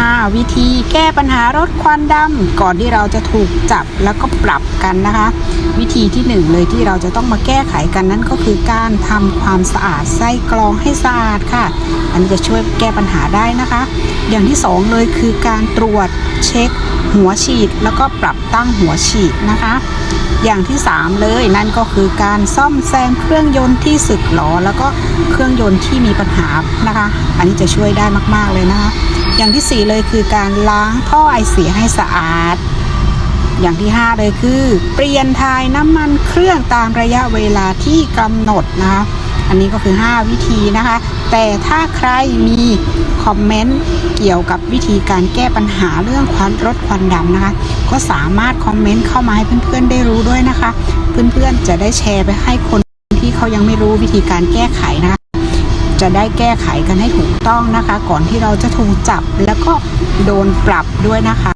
5 วิธีแก้ปัญหารถควันดำก่อนที่เราจะถูกจับแล้วก็ปรับกันนะคะ วิธีที่หนึ่งเลยที่เราจะต้องมาแก้ไขกันนั่นก็คือการทำความสะอาดไส้กรองให้สะอาดค่ะ อันนี้จะช่วยแก้ปัญหาได้นะคะ อย่างที่สองเลยคือการตรวจเช็คหัวฉีด แล้วก็ปรับตั้งหัวฉีดนะคะ อย่างที่ 3 เลยนั่นก็คือการซ่อมแซมเครื่องยนต์ที่สึกหรอแล้วก็เครื่องยนต์ที่มีปัญหานะคะ อันนี้จะช่วยได้มาก ๆ เลยนะคะ อย่างที่ 4 เลยคือการล้างท่อไอเสียให้สะอาด อย่างที่ 5 เลยคือ เปลี่ยนถ่ายน้ำมันเครื่องตามระยะเวลาที่กำหนดนะคะอันนี้ก็คือ 5 วิธีนะคะ แต่ถ้าใครมีคอมเมนต์เกี่ยวกับวิธีการแก้ปัญหาเรื่องควันรถควันดำนะคะ ก็สามารถคอมเมนต์เข้ามาให้เพื่อนๆได้รู้ด้วยนะคะ เพื่อนๆจะได้แชร์ไปให้คนที่เขายังไม่รู้วิธีการแก้ไขนะคะ จะได้แก้ไขกันให้ถูกต้องนะคะ ก่อนที่เราจะถูกจับแล้วก็โดนปรับด้วยนะคะ